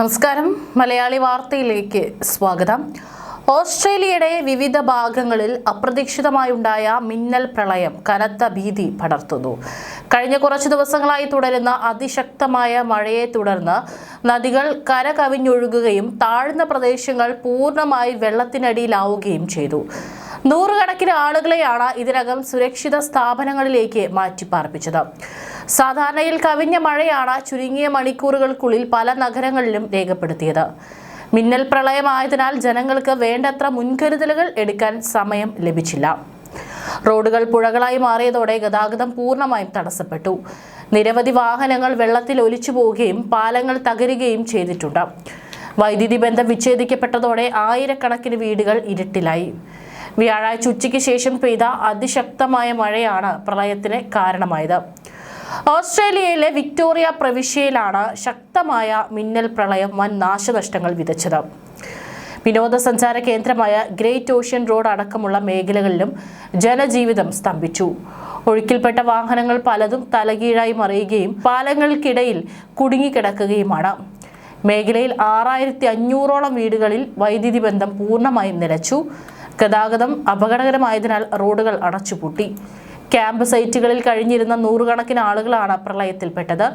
നമസ്കാരം. മലയാളി വാർത്തയിലേക്ക് സ്വാഗതം. ഓസ്ട്രേലിയയുടെ വിവിധ ഭാഗങ്ങളിൽ അപ്രതീക്ഷിതമായുണ്ടായ മിന്നൽ പ്രളയം കനത്ത ഭീതി പടർത്തുന്നു. കഴിഞ്ഞ കുറച്ച് ദിവസങ്ങളായി തുടരുന്ന അതിശക്തമായ മഴയെ തുടർന്ന് നദികൾ കര കവിഞ്ഞൊഴുകുകയും താഴ്ന്ന പ്രദേശങ്ങൾ പൂർണമായി വെള്ളത്തിനടിയിലാവുകയും ചെയ്തു. നൂറുകണക്കിന് ആളുകളെയാണ് ഇതിനകം സുരക്ഷിത സ്ഥാപനങ്ങളിലേക്ക് മാറ്റിപ്പാർപ്പിച്ചത്. സാധാരണയിൽ കവിഞ്ഞ മഴയാണ് ചുരുങ്ങിയ മണിക്കൂറുകൾക്കുള്ളിൽ പല നഗരങ്ങളിലും രേഖപ്പെടുത്തിയത്. മിന്നൽ പ്രളയമായതിനാൽ ജനങ്ങൾക്ക് വേണ്ടത്ര മുൻകരുതലുകൾ എടുക്കാൻ സമയം ലഭിച്ചില്ല. റോഡുകൾ പുഴകളായി മാറിയതോടെ ഗതാഗതം പൂർണമായും തടസ്സപ്പെട്ടു. നിരവധി വാഹനങ്ങൾ വെള്ളത്തിൽ ഒലിച്ചു പോവുകയും പാലങ്ങൾ തകരുകയും ചെയ്തിട്ടുണ്ട്. വൈദ്യുതി ബന്ധം വിച്ഛേദിക്കപ്പെട്ടതോടെ ആയിരക്കണക്കിന് വീടുകൾ ഇരുട്ടിലായി. വ്യാഴാഴ്ച ഉച്ചയ്ക്ക് ശേഷം പെയ്ത അതിശക്തമായ മഴയാണ് പ്രളയത്തിന് കാരണമായത്. ഓസ്ട്രേലിയയിലെ വിക്ടോറിയ പ്രവിശ്യയിലാണ് ശക്തമായ മിന്നൽ പ്രളയം വൻ നാശനഷ്ടങ്ങൾ വിതച്ചത്. വിനോദസഞ്ചാര കേന്ദ്രമായ ഗ്രേറ്റ് ഓഷ്യൻ റോഡ് അടക്കമുള്ള മേഖലകളിലും ജനജീവിതം സ്തംഭിച്ചു. ഒഴുക്കിൽപ്പെട്ട വാഹനങ്ങൾ പലതും തലകീഴായി മറിയുകയും പാലങ്ങൾക്കിടയിൽ കുടുങ്ങിക്കിടക്കുകയുമാണ്. മേഖലയിൽ ആറായിരത്തി അഞ്ഞൂറോളം വീടുകളിൽ വൈദ്യുതി ബന്ധം പൂർണമായും നിലച്ചു. ഗതാഗതം അപകടകരമായതിനാൽ റോഡുകൾ അടച്ചുപൂട്ടി. ക്യാമ്പ് സൈറ്റുകളിൽ കഴിഞ്ഞിരുന്ന നൂറുകണക്കിന് ആളുകളാണ് പ്രളയത്തിൽപ്പെട്ടത്.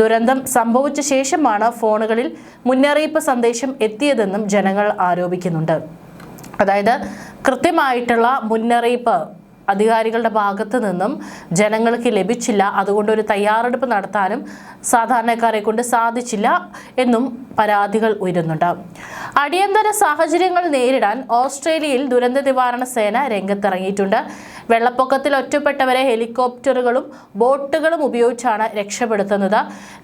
ദുരന്തം സംഭവിച്ച ശേഷമാണ് ഫോണുകളിൽ മുന്നറിയിപ്പ് സന്ദേശം എത്തിയതെന്നും ജനങ്ങൾ ആരോപിക്കുന്നുണ്ട്. അതായത് കൃത്യമായിട്ടുള്ള മുന്നറിയിപ്പ് അധികാരികളുടെ ഭാഗത്ത് നിന്നും ജനങ്ങൾക്ക് ലഭിച്ചില്ല. അതുകൊണ്ട് ഒരു തയ്യാറെടുപ്പ് നടത്താനും സാധാരണക്കാരെ കൊണ്ട് സാധിച്ചില്ല എന്നും പരാതികൾ ഉയരുന്നുണ്ട്. അടിയന്തര സാഹചര്യങ്ങൾ നേരിടാൻ ഓസ്ട്രേലിയയിൽ ദുരന്ത നിവാരണ സേന രംഗത്തിറങ്ങിയിട്ടുണ്ട്. വെള്ളപ്പൊക്കത്തിൽ ഒറ്റപ്പെട്ടവരെ ഹെലികോപ്റ്ററുകളും ബോട്ടുകളും ഉപയോഗിച്ചാണ് രക്ഷപ്പെടുത്തുന്നത്.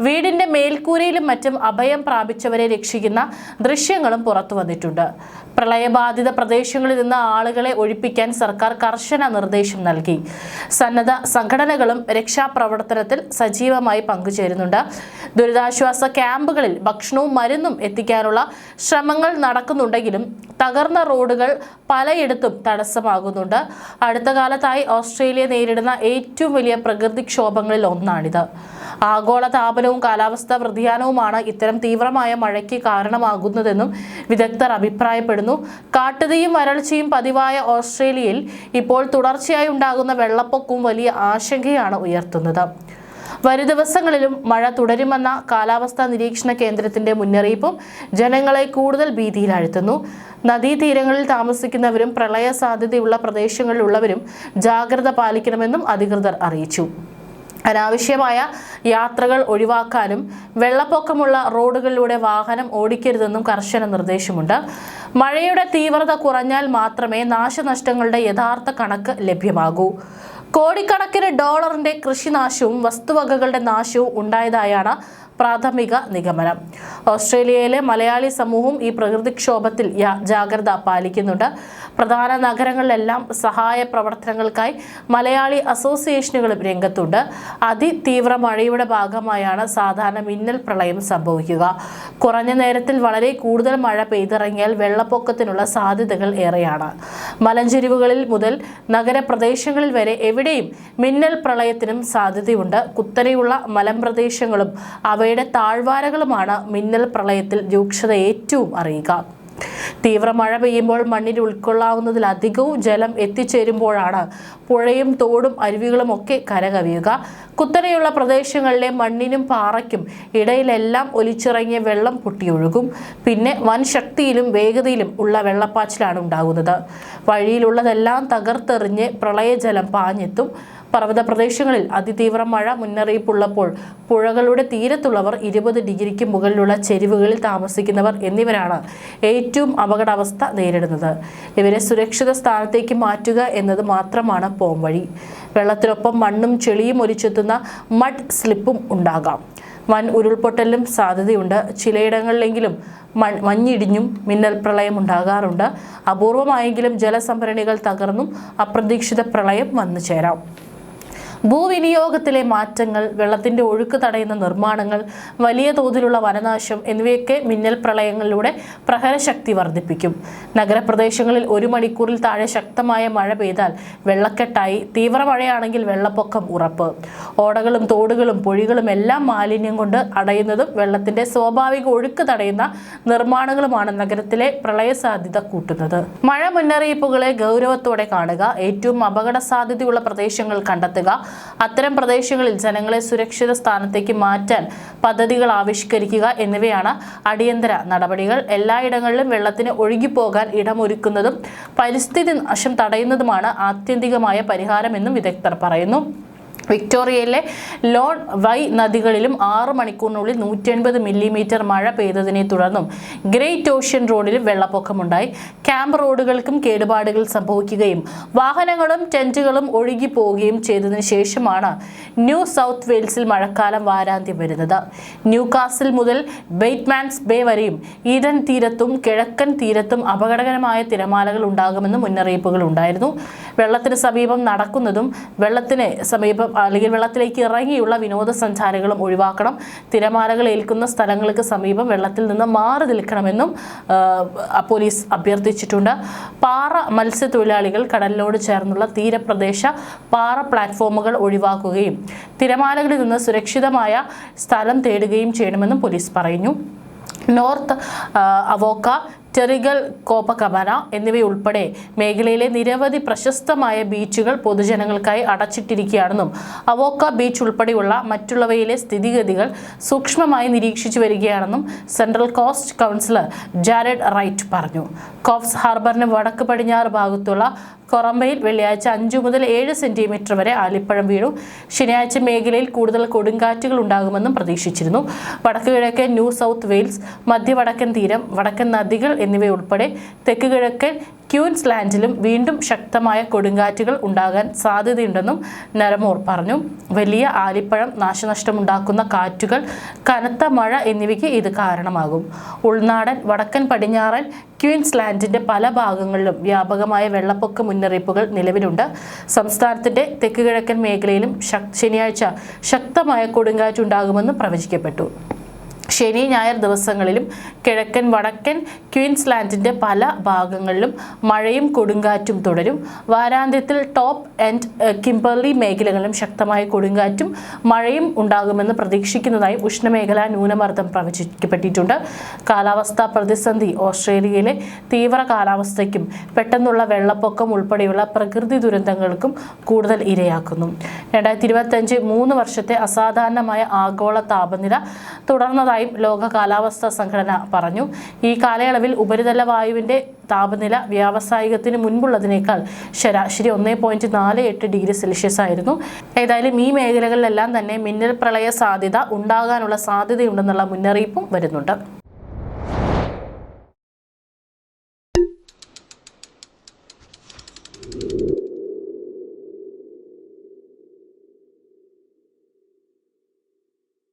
വീടിന്റെ മേൽക്കൂരയിലും മറ്റും അഭയം പ്രാപിച്ചവരെ രക്ഷിക്കുന്ന ദൃശ്യങ്ങളും പുറത്തു വന്നിട്ടുണ്ട്. പ്രളയബാധിത പ്രദേശങ്ങളിൽ നിന്ന് ആളുകളെ ഒഴിപ്പിക്കാൻ സർക്കാർ കർശന നിർദ്ദേശം നൽകി. സന്നദ്ധ സംഘടനകളും രക്ഷാപ്രവർത്തനത്തിൽ സജീവമായി പങ്കുചേരുന്നുണ്ട്. ദുരിതാശ്വാസ ക്യാമ്പുകളിൽ ഭക്ഷണവും മരുന്നും എത്തിക്കാനുള്ള ശ്രമങ്ങൾ നടക്കുന്നുണ്ടെങ്കിലും തകർന്ന റോഡുകൾ പലയിടത്തും തടസ്സമാകുന്നുണ്ട്. അടുത്ത കാലത്തായി ഓസ്ട്രേലിയ നേരിടുന്ന ഏറ്റവും വലിയ പ്രകൃതിക്ഷോഭങ്ങളിൽ ഒന്നാണിത്. ആഗോള താപനവും കാലാവസ്ഥാ വ്യതിയാനവുമാണ് ഇത്തരം തീവ്രമായ മഴയ്ക്ക് കാരണമാകുന്നതെന്നും വിദഗ്ധർ അഭിപ്രായപ്പെടുന്നു. കാട്ടുതീയും വരൾച്ചയും പതിവായ ഓസ്ട്രേലിയയിൽ ഇപ്പോൾ തുടർച്ചയായി ഉണ്ടാകുന്ന വെള്ളപ്പൊക്കവും വലിയ ആശങ്കയാണ് ഉയർത്തുന്നത്. വരും ദിവസങ്ങളിലും മഴ തുടരുമെന്ന കാലാവസ്ഥാ നിരീക്ഷണ കേന്ദ്രത്തിന്റെ മുന്നറിയിപ്പും ജനങ്ങളെ കൂടുതൽ ഭീതിയിലാഴ്ത്തുന്നു. നദീതീരങ്ങളിൽ താമസിക്കുന്നവരും പ്രളയ സാധ്യതയുള്ള പ്രദേശങ്ങളിലുള്ളവരും ജാഗ്രത പാലിക്കണമെന്നും അധികൃതർ അറിയിച്ചു. അനാവശ്യമായ യാത്രകൾ ഒഴിവാക്കാനും വെള്ളപ്പൊക്കമുള്ള റോഡുകളിലൂടെ വാഹനം ഓടിക്കരുതെന്നും കർശന നിർദ്ദേശമുണ്ട്. മഴയുടെ തീവ്രത കുറഞ്ഞാൽ മാത്രമേ നാശനഷ്ടങ്ങളുടെ യഥാർത്ഥ കണക്ക് ലഭ്യമാകൂ. കോടിക്കണക്കിന് ഡോളറിന്റെ കൃഷിനാശവും വസ്തുവകകളുടെ നാശവും ഉണ്ടായതായാണ് പ്രാഥമിക നിഗമനം. ഓസ്ട്രേലിയയിലെ മലയാളി സമൂഹം ഈ പ്രകൃതിക്ഷോഭത്തിൽ ജാഗ്രത പാലിക്കുന്നുണ്ട്. പ്രധാന നഗരങ്ങളിലെല്ലാം സഹായ പ്രവർത്തനങ്ങൾക്കായി മലയാളി അസോസിയേഷനുകളും രംഗത്തുണ്ട്. അതിതീവ്ര മഴയുടെ ഭാഗമായാണ് സാധാരണ മിന്നൽ പ്രളയം സംഭവിക്കുക. കുറഞ്ഞ നേരത്തിൽ വളരെ കൂടുതൽ മഴ പെയ്തിറങ്ങിയാൽ വെള്ളപ്പൊക്കത്തിനുള്ള സാധ്യതകൾ ഏറെയാണ്. മലഞ്ചെരിവുകളിൽ മുതൽ നഗരപ്രദേശങ്ങളിൽ വരെ എവിടെയും മിന്നൽ പ്രളയത്തിനും സാധ്യതയുണ്ട്. കുത്തനെയുള്ള മലമ്പ്രദേശങ്ങളും അവയുടെ താഴ്വാരകളുമാണ് മിന്നൽ പ്രളയത്തിൽ രൂക്ഷത ഏറ്റവും അറിയുക. തീവ്ര മഴ പെയ്യുമ്പോൾ മണ്ണിൽ ഉൾക്കൊള്ളാവുന്നതിലധികവും ജലം എത്തിച്ചേരുമ്പോഴാണ് പുഴയും തോടും അരുവികളും ഒക്കെ കരകവിയുക. കുത്തനെയുള്ള പ്രദേശങ്ങളിലെ മണ്ണിനും പാറയ്ക്കും ഇടയിലെല്ലാം ഒലിച്ചിറങ്ങിയ വെള്ളം പൊട്ടിയൊഴുകും. പിന്നെ വൻ ശക്തിയിലും വേഗതയിലും ഉള്ള വെള്ളപ്പാച്ചിലാണ് ഉണ്ടാകുന്നത്. വഴിയിലുള്ളതെല്ലാം തകർത്തെറിഞ്ഞ് പ്രളയജലം പാഞ്ഞെത്തും. പർവത പ്രദേശങ്ങളിൽ അതിതീവ്ര മഴ മുന്നറിയിപ്പുള്ളപ്പോൾ പുഴകളുടെ തീരത്തുള്ളവർ ഇരുപത് ഡിഗ്രിക്ക് മുകളിലുള്ള ചെരിവുകളിൽ താമസിക്കുന്നവർ എന്നിവരാണ് ഏറ്റവും അപകടാവസ്ഥ നേരിടുന്നത്. ഇവരെ സുരക്ഷിത സ്ഥാനത്തേക്ക് മാറ്റുക എന്നത് മാത്രമാണ് പോംവഴി വെള്ളത്തിനൊപ്പം മണ്ണും ചെളിയും ഒലിച്ചെത്തുന്ന മഡ് സ്ലിപ്പും ഉണ്ടാകാം. വൻ ഉരുൾപൊട്ടലിനും സാധ്യതയുണ്ട്. ചിലയിടങ്ങളിലെങ്കിലും മൺ മഞ്ഞിടിഞ്ഞും മിന്നൽ പ്രളയം ഉണ്ടാകാറുണ്ട്. അപൂർവമായെങ്കിലും ജലസംഭരണികൾ തകർന്നും അപ്രതീക്ഷിത പ്രളയം വന്നു ചേരാം ഭൂവിനിയോഗത്തിലെ മാറ്റങ്ങൾ വെള്ളത്തിന്റെ ഒഴുക്ക് തടയുന്ന നിർമ്മാണങ്ങൾ വലിയ തോതിലുള്ള വനനാശം എന്നിവയൊക്കെ മിന്നൽ പ്രളയങ്ങളിലൂടെ പ്രഹരശക്തി വർദ്ധിപ്പിക്കും. നഗരപ്രദേശങ്ങളിൽ ഒരു മണിക്കൂറിൽ താഴെ ശക്തമായ മഴ പെയ്താൽ വെള്ളക്കെട്ടായി തീവ്രമഴയാണെങ്കിൽ വെള്ളപ്പൊക്കം ഉറപ്പ്. ഓടകളും തോടുകളും പുഴികളും എല്ലാം മാലിന്യം കൊണ്ട് അടയുന്നതും വെള്ളത്തിന്റെ സ്വാഭാവിക ഒഴുക്ക് തടയുന്ന നിർമ്മാണങ്ങളുമാണ് നഗരത്തിലെ പ്രളയ സാധ്യത കൂട്ടുന്നത്. മഴ മുന്നറിയിപ്പുകളെ ഗൗരവത്തോടെ കാണുക. ഏറ്റവും അപകട സാധ്യതയുള്ള പ്രദേശങ്ങൾ കണ്ടെത്തുക. അത്തരം പ്രദേശങ്ങളിൽ ജനങ്ങളെ സുരക്ഷിത സ്ഥാനത്തേക്ക് മാറ്റാൻ പദ്ധതികൾ ആവിഷ്കരിക്കുക എന്നിവയാണ് അടിയന്തര നടപടികൾ. എല്ലായിടങ്ങളിലും വെള്ളത്തിന് ഒഴുകിപ്പോകാൻ ഇടമൊരുക്കുന്നതും പരിസ്ഥിതി നാശം തടയുന്നതുമാണ് ആത്യന്തികമായ പരിഹാരമെന്നും വിദഗ്ധർ പറയുന്നു. വിക്ടോറിയയിലെ ലോൺ വൈ നദികളിലും ആറ് മണിക്കൂറിനുള്ളിൽ നൂറ്റി എൺപത് മില്ലിമീറ്റർ മഴ പെയ്തതിനെ തുടർന്നും ഗ്രേറ്റ് ഓഷ്യൻ റോഡിലും വെള്ളപ്പൊക്കമുണ്ടായി. ക്യാമ്പ് റോഡുകൾക്കും കേടുപാടുകൾ സംഭവിക്കുകയും വാഹനങ്ങളും ടെന്റുകളും ഒഴുകി പോവുകയും ചെയ്തതിനു ശേഷമാണ് ന്യൂ സൗത്ത് വെയിൽസിൽ മഴക്കാലം വാരാന്ത്യം വരുന്നത്. ന്യൂ കാസിൽ മുതൽ ബെയ്റ്റ്മാൻസ് ബേ വരെയും ഈഡൻ തീരത്തും കിഴക്കൻ തീരത്തും അപകടകരമായ തിരമാലകൾ ഉണ്ടാകുമെന്ന് മുന്നറിയിപ്പുകൾ ഉണ്ടായിരുന്നു. വെള്ളത്തിന് സമീപം നടക്കുന്നതും വെള്ളത്തിന് സമീപം അല്ലെങ്കിൽ വെള്ളത്തിലേക്ക് ഇറങ്ങിയുള്ള വിനോദസഞ്ചാരികളും ഒഴിവാക്കണം. തിരമാലകൾ ഏൽക്കുന്ന സ്ഥലങ്ങൾക്ക് സമീപം വെള്ളത്തിൽ നിന്ന് മാറി നിൽക്കണമെന്നും പോലീസ് അഭ്യർത്ഥിച്ചിട്ടുണ്ട്. പാറ മത്സ്യത്തൊഴിലാളികൾ കടലിനോട് ചേർന്നുള്ള തീരപ്രദേശ പാറ പ്ലാറ്റ്ഫോമുകൾ ഒഴിവാക്കുകയും തിരമാലകളിൽ നിന്ന് സുരക്ഷിതമായ സ്ഥലം തേടുകയും ചെയ്യണമെന്നും പോലീസ് പറഞ്ഞു നോർത്ത് അവോക്ക ടെറിഗൽ കോപ്പകബന എന്നിവയുൾപ്പെടെ മേഖലയിലെ നിരവധി പ്രശസ്തമായ ബീച്ചുകൾ പൊതുജനങ്ങൾക്കായി അടച്ചിട്ടിരിക്കുകയാണെന്നും അവോക്ക ബീച്ച് ഉൾപ്പെടെയുള്ള മറ്റുള്ളവയിലെ സ്ഥിതിഗതികൾ സൂക്ഷ്മമായി നിരീക്ഷിച്ചു വരികയാണെന്നും central coast councillor Jarrad Wright പറഞ്ഞു. കോഫ്സ് ഹാർബറിന് വടക്ക് പടിഞ്ഞാറ് ഭാഗത്തുള്ള കൊറമ്പയിൽ വെള്ളിയാഴ്ച അഞ്ചു മുതൽ ഏഴ് സെന്റിമീറ്റർ വരെ ആലിപ്പഴം വീഴും. ശനിയാഴ്ച മേഖലയിൽ കൂടുതൽ കൊടുങ്കാറ്റുകൾ ഉണ്ടാകുമെന്നും പ്രതീക്ഷിച്ചിരുന്നു. വടക്ക് കിഴക്കൻ ന്യൂ സൗത്ത് വെയിൽസ് മധ്യവടക്കൻ തീരം വടക്കൻ നദികൾ എന്നിവയുൾപ്പെടെ തെക്ക് കിഴക്കൻ ക്യൂൻസ്ലാൻഡിലും വീണ്ടും ശക്തമായ കൊടുങ്കാറ്റുകൾ ഉണ്ടാകാൻ സാധ്യതയുണ്ടെന്നും നരമോർ പറഞ്ഞു. വലിയ ആലിപ്പഴം നാശനഷ്ടമുണ്ടാക്കുന്ന കാറ്റുകൾ കനത്ത മഴ എന്നിവയ്ക്ക് ഇത് കാരണമാകും. ഉൾനാടൻ വടക്കൻ പടിഞ്ഞാറൻ ക്യൂൻസ്ലാൻഡിന്റെ പല ഭാഗങ്ങളിലും വ്യാപകമായ വെള്ളപ്പൊക്ക മുന്നറിയിപ്പുകൾ നിലവിലുണ്ട്. സംസ്ഥാനത്തിന്റെ തെക്ക് കിഴക്കൻ മേഖലയിലും ശനിയാഴ്ച ശക്തമായ കൊടുങ്കാറ്റുണ്ടാകുമെന്ന് പ്രവചിക്കപ്പെട്ടു. ശനി ഞായർ ദിവസങ്ങളിലും കിഴക്കൻ വടക്കൻ ക്വീൻസ്ലാൻഡിന്റെ പല ഭാഗങ്ങളിലും മഴയും കൊടുങ്കാറ്റും തുടരും. വാരാന്ത്യത്തിൽ ടോപ്പ് ആൻഡ് കിംബർലി മേഖലകളിലും ശക്തമായ കൊടുങ്കാറ്റും മഴയും ഉണ്ടാകുമെന്ന് പ്രതീക്ഷിക്കുന്നതായും ഉഷ്ണമേഖലാ ന്യൂനമർദ്ദം പ്രവചിക്കപ്പെട്ടിട്ടുണ്ട്. കാലാവസ്ഥാ പ്രതിസന്ധി ഓസ്ട്രേലിയയിലെ തീവ്ര കാലാവസ്ഥയ്ക്കും പെട്ടെന്നുള്ള വെള്ളപ്പൊക്കം ഉൾപ്പെടെയുള്ള പ്രകൃതി ദുരന്തങ്ങൾക്കും കൂടുതൽ ഇരയാക്കുന്നു. രണ്ടായിരത്തി ഇരുപത്തഞ്ച് മൂന്ന് വർഷത്തെ അസാധാരണമായ ആഗോള താപനില തുടർന്നതായും ലോക കാലാവസ്ഥാ സംഘടന പറഞ്ഞു. ഈ കാലയളവിൽ ഉപരിതല വായുവിന്റെ താപനില വ്യാവസായികത്തിന് മുൻപുള്ളതിനേക്കാൾ ശരാശരി ഒന്നേ പോയിന്റ് നാല് എട്ട് ഡിഗ്രി സെൽഷ്യസ് ആയിരുന്നു. ഏതായാലും ഈ മേഖലകളിലെല്ലാം തന്നെ മിന്നൽ പ്രളയ സാധ്യത ഉണ്ടാകാനുള്ള സാധ്യതയുണ്ടെന്നുള്ള മുന്നറിയിപ്പും വരുന്നുണ്ട്.